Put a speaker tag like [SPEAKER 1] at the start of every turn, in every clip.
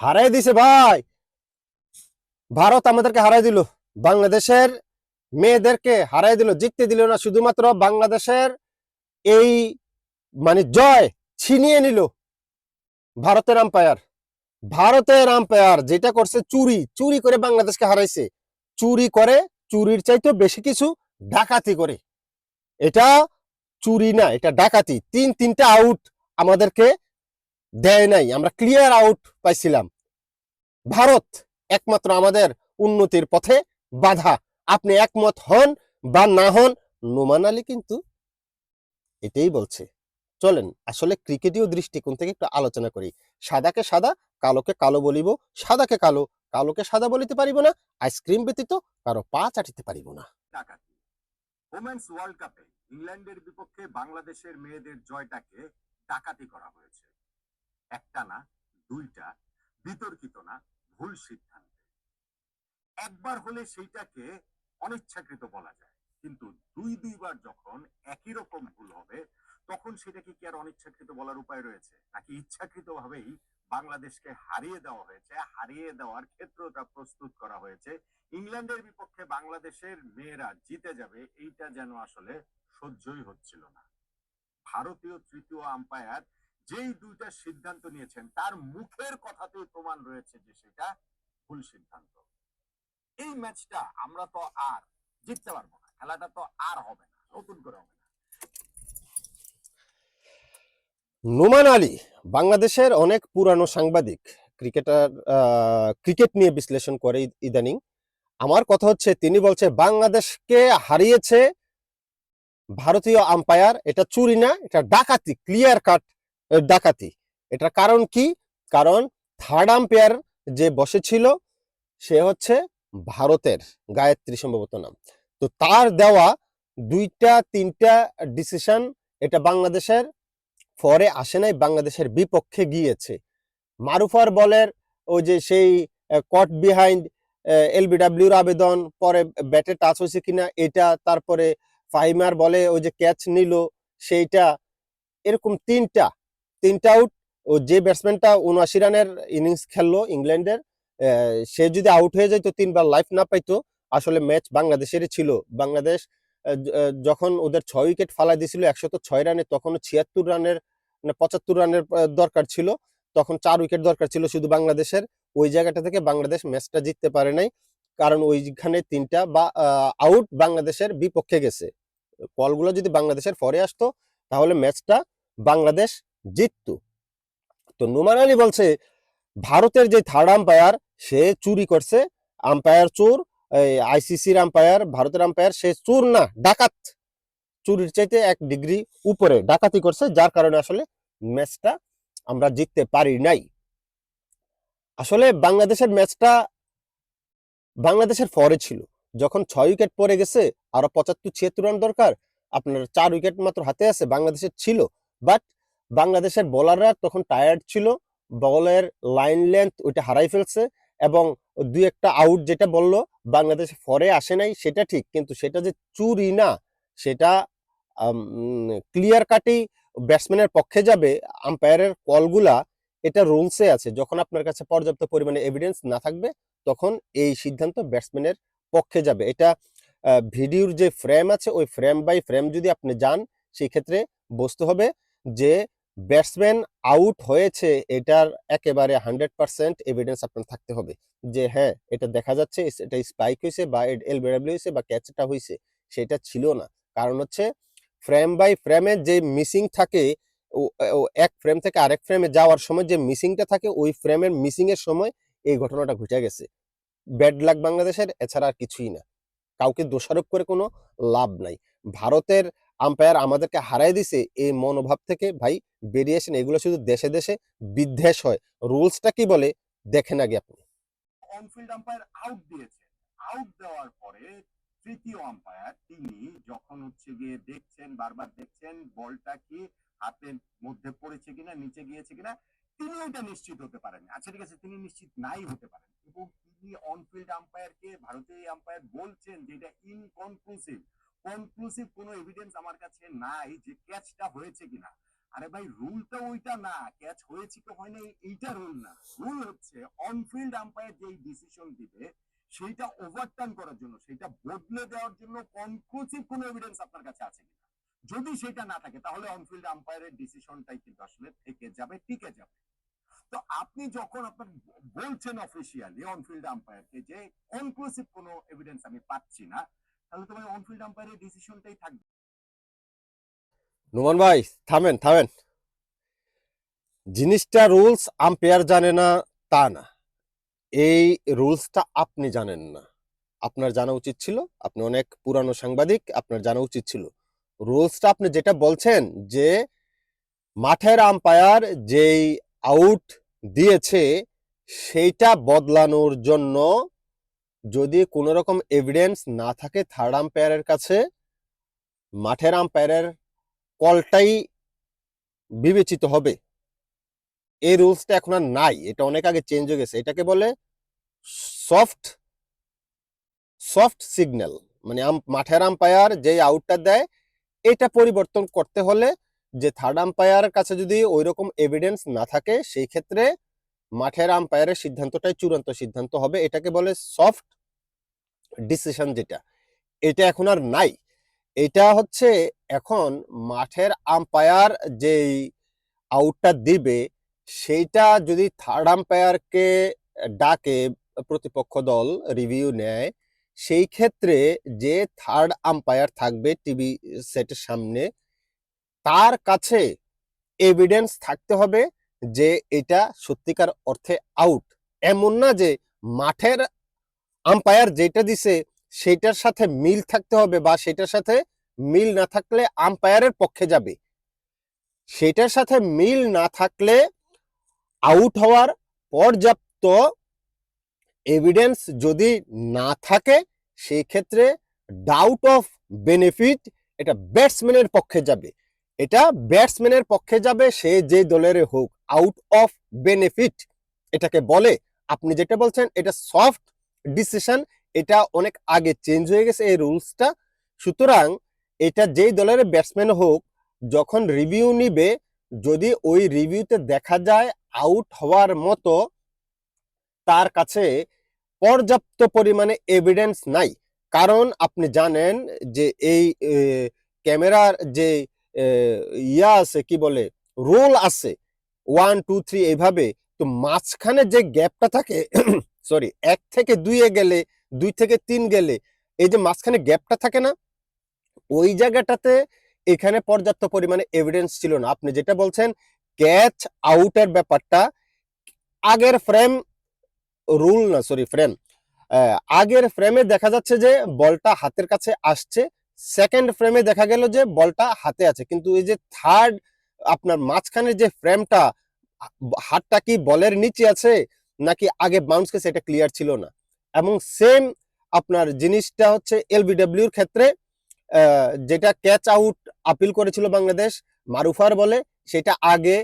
[SPEAKER 1] হারাই দিছে ভাই। ভারত আমাদেরকে হারাই দিল। বাংলাদেশের মেয়েদেরকে হারাই দিল, জিততে দিল না। শুধুমাত্র বাংলাদেশের এই মানে জয় ছিনিয়ে নিল ভারতের আম্পায়ার ভারতের আম্পায়ার যেটা করছে চুরি চুরি করে বাংলাদেশকে হারাইছে। চুরি করে, চুরির চাইতে বেশি কিছু ডাকাতি করে। এটা চুরি না, এটা ডাকাতি। তিন, তিনটা আউট আমাদেরকে দেয় নাই। আমরা ক্লিয়ার আউট পাইছিলাম। ভারত একমাত্র আমাদের উন্নতির পথে বাধা। আপনি একমত হন বা না হন, নোমান আলী কিন্তু এটাই বলছে। চলেন, আসলে ক্রিকেটীয় দৃষ্টিকোণ থেকে একটু আলোচনা করি। সাদাকে সাদা, কালোকে কালো বলিব। সাদাকে কালো, কালোকে সাদা বলিতে পারিব না। আইসক্রিম ব্যতীত কারও পা চাটিতে পারিব না।
[SPEAKER 2] ওমেন্স ওয়ার্ল্ড কাপে ইংল্যান্ডের বিপক্ষে বাংলাদেশের মেয়েদের জয়টাকে ডাকাতি করা হয়েছে। একটা না দুইটা, বিতর্কিত না, ভুল সিদ্ধান্তে। একবার হলে সেইটাকে অনিচ্ছাকৃত বলা যায়। কিন্তু দুই, দুইবার যখন একই রকম ভুল হবে, তখন সেটাকে কি আর অনিচ্ছাকৃত বলার উপায় রয়েছে? নাকি ইচ্ছাকৃত ভাবেই বাংলাদেশকে হারিয়ে দেওয়া হয়েছে? হারিয়ে দেওয়ার ক্ষেত্রটা প্রস্তুত করা হয়েছে। ইংল্যান্ডের বিপক্ষে বাংলাদেশের মেয়েরা জিতে যাবে, এইটা যেন আসলে সহ্যই হচ্ছিল না। ভারতীয় তৃতীয় আম্পায়ার যেই দুইটা সিদ্ধান্ত নিয়েছেন, তার মুখের কথাতেই প্রমাণ রয়েছে যে সেটা ভুল সিদ্ধান্ত। এই ম্যাচটা আমরা তো আর জিততে পারব না, খেলাটা তো আর হবে না, নতুন করে হবে না।
[SPEAKER 1] নোমান আলী, বাংলাদেশের অনেক পুরানো সাংবাদিক, ক্রিকেটার ক্রিকেট নিয়ে বিশ্লেষণ করে ইদানিং। আমার কথা হচ্ছে, তিনি বলছে, বাংলাদেশকে হারিয়েছে ভারতীয় আম্পায়ার, এটা চুরি না, এটা ডাকাতি, ক্লিয়ার কাট ডাকাতি। এটার কারণ কি? কারণ থার্ড আম্পায়ার যে বসেছিল সে হচ্ছে ভারতের গায়ত্রী সম্ভবত নাম। তো তার দেওয়া দুইটা, তিনটা ডিসিশন এটা বাংলাদেশের ফরে আসে নাই, বাংলাদেশের বিপক্ষে গিয়েছে। মারুফার বলের ওই যে সেই কট বিহাইন্ড এলবিডাব্লিউর আবেদন, পরে ব্যাটে টাচ হয়েছে কিনা, এটা তারপরে ফাহিমার বলে ওই যে ক্যাচ নিল, সেইটা, এরকম তিনটা তিনটা আউট ও যে ব্যাটসম্যানটা উনআশি রানের ইনিংস খেললো ইংল্যান্ডের সে যদি আউট হয়ে যেত তিনবার লাইফ না পাইতো, আসলে ম্যাচ বাংলাদেশেরই ছিল। বাংলাদেশ যখন ওদের ছয় উইকেট ফালা দিয়েছিল একশত ছয় রানে তখন ছিয়াত্তর রানের না পঁচাত্তর রানের দরকার ছিল। তখন চার উইকেট দরকার ছিল শুধু বাংলাদেশের। ওই জায়গাটা থেকে বাংলাদেশ ম্যাচটা জিততে পারে নাই। কারণ ওইখানে তিনটা বা আউট বাংলাদেশের বিপক্ষে গেছে। বলগুলো যদি বাংলাদেশের পরে আসতো, তাহলে ম্যাচটা বাংলাদেশ জিততো। তো নুমান আলী বলছে, ভারতের যে থার্ড আম্পায়ার সে চুরি করছে। আম্পায়ার চোর আইসিসির আম্পায়ার ভারতের আম্পায়ার সে চোর না, ডাকাত। চুরির চাইতে এক ডিগ্রি উপরে ডাকাতি করছে, যার কারণে আসলে ম্যাচটা আমরা জিততে পারি নাই। আসলে বাংলাদেশের ম্যাচটা বাংলাদেশের পরে ছিল। যখন ছয় উইকেট পড়ে গেছে, আরও পঁচাত্তর ছিয়াত্তর রান দরকার, আপনার চার উইকেট মাত্র হাতে আছে, বাংলাদেশের ছিল। বাট বাংলাদেশের বোলাররা তখন টায়ার্ড ছিল বলের লাইন লেন্থ ওইটা হারাই ফেলছে এবং দুই একটা আউট যেটা বলল, বাংলাদেশ ফরে আসে নাই, সেটা ঠিক, কিন্তু সেটা যে চুরি না, সেটা ক্লিয়ার কাটেই ব্যাটসম্যানের পক্ষে যাবে আম্পায়ারের কলগুলা এটা রুলসে আছে। যখন আপনার কাছে পর্যাপ্ত পরিমাণে এভিডেন্স না থাকবে, তখন এই সিদ্ধান্ত ব্যাটসম্যানের পক্ষে যাবে। এটা ভিডিওর যে ফ্রেম আছে, ওই ফ্রেম বাই ফ্রেম যদি আপনি যান সেই ক্ষেত্রে বুঝতে হবে যে ব্যাটসম্যান আউট হয়েছে, এটার একেবারে হান্ড্রেড পার্সেন্ট এভিডেন্স আপনার থাকতে হবে। যে হ্যাঁ এটা দেখা যাচ্ছে, এটা স্পাইক হয়েছে বা এল বেডাব্লিউ হয়েছে বা ক্যাচটা হয়েছে, সেটা ছিল না। কারণ হচ্ছে ফ্রেম বাই ফ্রেমে যে মিসিং থাকে এক ফ্রেম থেকে আরেক ফ্রেমে যাওয়ার সময় যে মিসিংটা থাকে, ওই ফ্রেমের মিসিং এর সময় এই ঘটনাটা ঘটে গেছে। ব্যাড লাক বাংলাদেশের, এছাড়া আর কিছুই না। কাউকে দোষারোপ করে কোনো লাভ নাই। ভারতের আম্পায়ার আমাদেরকে হারাই দিছে এই মনোভাব থেকে ভাই বেরিয়ে আসেন। এগুলো শুধু দেশে দেশে বিদ্বেষ হয়। রুলসটা কি বলে? দেখেন আগে আপনি।
[SPEAKER 2] অনফিল্ড আম্পায়ার আউট দিয়েছে। আউট দেওয়ার পরে তৃতীয় আম্পায়ার তিনি যখন হচ্ছে গিয়ে দেখছেন, বারবার দেখছেন, বলটা কি হাতের মধ্যে পড়েছে কিনা, নিচে গিয়েছে কিনা, তিনি ওইটা নিশ্চিত হতে পারেন আচ্ছা ঠিক আছে, তিনি নিশ্চিত নাই হতে পারেন এবং তিনি অনফিল্ড আম্পায়ারকে ভারতীয় আম্পায়ার বলছেন যে এটা ইনকনক্লুসিভ কনক্লুসিভ কোনো এভিডেন্স আমার কাছে নাই যে ক্যাচটা হয়েছে কিনা। আরে ভাই রুলটা ওইটা না। ক্যাচ হয়েছে কি হয় না এইটা রুল না। রুল হচ্ছে অনফিল্ড আম্পায়ার যেই ডিসিশন দিবে, সেইটা ওভারটার্ন করার জন্য সেটা বদলে দেওয়ার জন্য কনক্লুসিভ কোনো এভিডেন্স আপনার কাছে আছে কিনা। যদি সেটা না থাকে, তাহলে অনফিল্ড আম্পায়ারের ডিসিশনটাই কিন্তু আসলে থেকে যাবে, টিকে যাবে। তো আপনি যখন আপনার বলছেন অফিসিয়ালি অনফিল্ড আম্পায়ারকে যে কনক্লুসিভ কোনো এভিডেন্স আমি পাচ্ছি না, তাহলে তোমার অনফিল্ড আম্পায়ারের ডিসিশনটাই থাকবে।
[SPEAKER 1] নোমান ভাই, থামেন থামেন। জিনিসটা রুলস আম্পায়ার জানে না, তা না। এই রুলসটা আপনি জানেন না। আপনার জানা উচিত ছিল, আপনি অনেক পুরানো সাংবাদিক, আপনার জানা উচিত ছিল। রুলসটা আপনি যেটা বলছেন যে মাঠের আম্পায়ার যেই আউট দিয়েছে, সেইটা বদলানোর জন্য যদি কোনো রকম এভিডেন্স না থাকে থার্ড আম্পায়ারের কাছে, মাঠের আম্পায়ারের কলটাই বিবেচিত হবে। এই রুলসটা এখন আর নাই, এটা অনেক আগে চেঞ্জ হয়ে গেছে। এটাকে বলে সফট সফট সিগন্যাল মানে মাঠের আম্পায়ার যে আউটটা দেয়, এটা পরিবর্তন করতে হলে যে থার্ড আম্পায়ারের কাছে যদি ওই রকম এভিডেন্স না থাকে, সেই ক্ষেত্রে মাঠের আম্পায়ারের সিদ্ধান্তটাই চূড়ান্ত সিদ্ধান্ত হবে। এটাকে বলে সফট ডিসিশন যেটা। এটা এখন আর নাই। এটা হচ্ছে এখন মাঠের আম্পায়ার যেই আউটটা দিবে, সেইটা যদি থার্ড আম্পায়ারকে ডাকে, প্রতিপক্ষ দল রিভিউ নেয়, সেই ক্ষেত্রে যে থার্ড আম্পায়ার থাকবে টিভি সেটের সামনে তার কাছে এভিডেন্স থাকতে হবে যে এটা সত্যিকার অর্থে আউট এমন না যে মাঠের আম্পায়ার যেটা দিছে, সেটার সাথে মিল থাকতে হবে বা সেটার সাথে মিল না থাকলে আম্পায়ারের পক্ষে যাবে। সেটার সাথে মিল না থাকলে আউট হওয়ার পর্যাপ্ত এভিডেন্স যদি না থাকে সেই ক্ষেত্রে ডাউট অফ বেনিফিট এটা ব্যাটসম্যানের পক্ষে যাবে। এটা ব্যাটসম্যানের পক্ষে যাবে, সে যে দলের হোক আউট অফ বেনিফিট এটাকে বলে, আপনি যেটা বলছেন, এটা সফট ডিসিশন এটা অনেক আগে চেঞ্জ হয়ে গেছে এই রুলসটা সুতরাং, এটা যেই দলের ব্যাটসম্যান হোক, যখন রিভিউ নিবে, যদি ওই রিভিউতে দেখা যায় আউট হওয়ার মতো, তার কাছে পর্যাপ্ত পরিমাণে এভিডেন্স নাই। কারণ আপনি জানেন যে এই ক্যামেরার যে ইয়া আছে, কি বলে, রোল আছে। ওয়ান, টু, থ্রি, এইভাবে। তো মাঝখানে যে গ্যাপটা থাকে, সরি, এক থেকে দুইয়ে গেলে, দুই থেকে তিন গেলে, এই যে মাঝখানে গ্যাপটা থাকে না, ওই জায়গাটাতে এখানে পর্যাপ্ত পরিমাণে এভিডেন্স ছিল না। আপনি যেটা বলছেন ক্যাচ আউটের ব্যাপারটা, আগের ফ্রেম রুল না সরি ফ্রেম আগের ফ্রেমে দেখা যাচ্ছে যে, বলটা হাতের কাছে আসছে সেকেন্ড ফ্রেমে দেখা গেল যে বলটা হাতে আছে। কিন্তু এই যে থার্ড আপনার মাঝখানের যে ফ্রেমটা হাতটা কি বলের নিচে আছে, নাকি আগে বাউন্স গেছে এটা ক্লিয়ার ছিল না? এবং সেম আপনার জিনিসটা হচ্ছে এলবিডব্লিউর ক্ষেত্রে যেটা ক্যাচ আউট আপিল করেছিল বাংলাদেশ, মারুফার বলে, সেটা আগে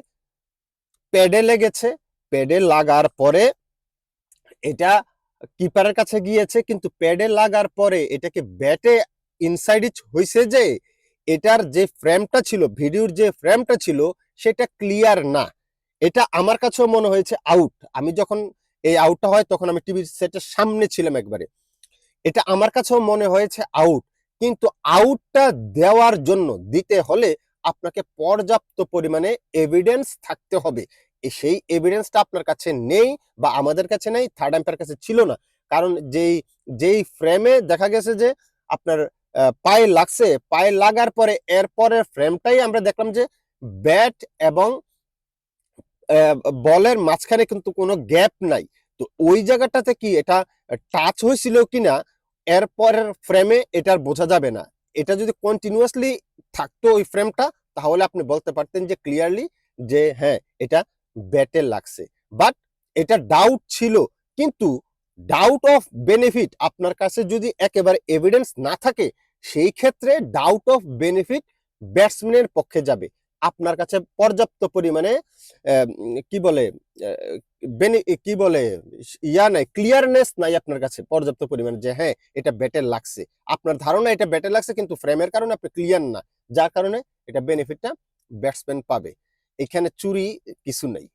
[SPEAKER 1] প্যাডে লেগেছে। প্যাডে লাগার পরে এটা কিপারের কাছে গিয়েছে, কিন্তু প্যাডে লাগার পরে এটাকে ব্যাটে ইনসাইড ইচ হয়েছে যে এটার যে ফ্রেমটা ছিল ভিডিওর যে ফ্রেমটা ছিল, সেটা ক্লিয়ার না। এটা আমার কাছেও মনে হয়েছে আউট আমি যখন এই আউটটা হয়, তখন আমি টিভি সেটের সামনে ছিলাম একবারে। এটা আমার কাছেও মনে হয়েছে আউট কিন্তু আউটটা দেওয়ার জন্য দিতে হলে আপনাকে পর্যাপ্ত পরিমাণে এভিডেন্স থাকতে হবে। সেই এভিডেন্সটা আপনার কাছে নেই বা আমাদের কাছে নেই থার্ড আম্পায়ার কাছে ছিল না। কারণ যেই যেই ফ্রেমে দেখা গেছে যে আপনার পায়ে লাগছে। পায়ে লাগার পরে এরপরের ফ্রেমটাই আমরা দেখলাম যে ব্যাট এবং বলের মাঝখানে কিন্তু কোনো গ্যাপ নাই। তো ওই জায়গাটাতে কি এটা টাচ হয়েছিল কিনা এরপরের ফ্রেমে এটার বোঝা যাবে না। এটা যদি কন্টিনিউয়াসলি থাকতো ওই ফ্রেমটা তাহলে আপনি বলতে পারতেন যে ক্লিয়ারলি যে হ্যাঁ এটা ব্যাটে লাগছে। বাট এটা ডাউট ছিল। কিন্তু ডাউট অফ বেনিফিট আপনার কাছে যদি একেবারে এভিডেন্স না থাকে, সেই ক্ষেত্রে ডাউট অফ বেনিফিট ব্যাটসম্যানের পক্ষে যাবে। আপনার কাছে পর্যাপ্ত পরিমাণে কি বলে কি বলে, ইয়া নাই ক্লিয়ারনেস নাই আপনার কাছে, পর্যাপ্ত পরিমাণে যে হ্যাঁ এটা ব্যাটে লাগছে। আপনার ধারণা এটা ব্যাটে লাগছে, কিন্তু ফ্রেমের কারণে আপনি ক্লিয়ার না। যার কারণে এটা বেনিফিটটা ব্যাটসম্যান পাবে। এখানে চুরি কিছু নেই।